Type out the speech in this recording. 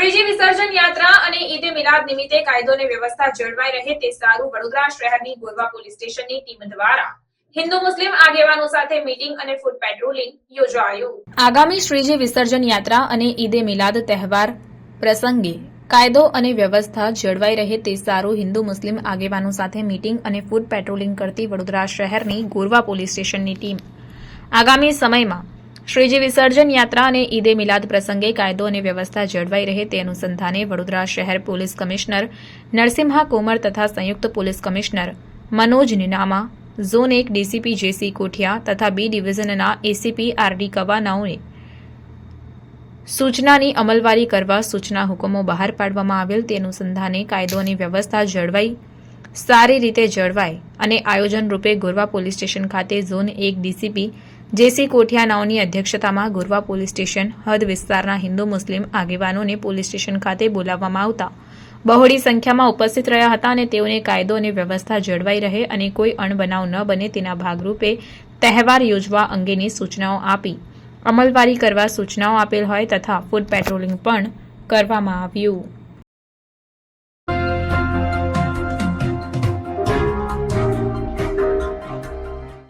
શ્રીજી વિસર્જન યાત્રા અને ઈદ મિલાદ નિમિત્તે કાયદો અને વ્યવસ્થા જળવાઈ રહે તે સારું વડોદરા શહેરની ગોરવા પોલીસ સ્ટેશનની ટીમ દ્વારા. હિન્દુ મુસ્લિમ આગેવાનો સાથે મીટિંગ અને ફૂડ પેટ્રોલિંગ યોજાયું. આગામી શ્રીજી વિસર્જન યાત્રા અને ઈદે મિલાદ તહેવાર પ્રસંગે કાયદો અને વ્યવસ્થા જળવાઈ રહે તે સારું હિન્દુ મુસ્લિમ આગેવાનો સાથે મીટિંગ અને ફૂડ પેટ્રોલિંગ કરતી વડોદરા શહેરની ગોરવા પોલીસ સ્ટેશનની ટીમ. આગામી સમયમાં શ્રીજી વિસર્જન યાત્રા અને ઈદે મિલાદ પ્રસંગે કાયદો અને વ્યવસ્થા જળવાઈ રહે તે અનુસંધાને વડોદરા શહેર પોલીસ કમિશનર નરસિંહા કોમર તથા સંયુક્ત police commissioner Manoj Ninama, zone એક ડીસીપી જેસી કોઠિયા તથા બી ડિવિઝનના એસીપી આરડી કવાનાઓને સૂચનાની અમલવારી કરવા સૂચના હુકમો બહાર પાડવામાં આવેલ તે અનુસંધાને કાયદો અને વ્યવસ્થા જળવાઈ, સારી રીતે જળવાય અને આયોજન રૂપે ગોરવા પોલીસ સ્ટેશન ખાતે ઝોન એક ડીસીપી જેસી કોઠિયાનાઓની અધ્યક્ષતામાં ગોરવા પોલીસ સ્ટેશન, હદ વિસ્તારના હિન્દુ મુસ્લિમ આગેવાનોને પોલીસ સ્ટેશન ખાતે બોલાવવામાં આવતા. બહોળી સંખ્યામાં ઉપસ્થિત રહ્યા હતા અને તેઓને કાયદો અને વ્યવસ્થા જળવાઈ રહે અને કોઈ અણબનાવ ન બને તેના ભાગરૂપે તહેવાર યોજવા અંગેની સૂચનાઓ આપી. અમલવારી કરવા સૂચનાઓ આપેલ હોય તથા ફૂડ પેટ્રોલિંગ પણ કરવામાં આવ્યું.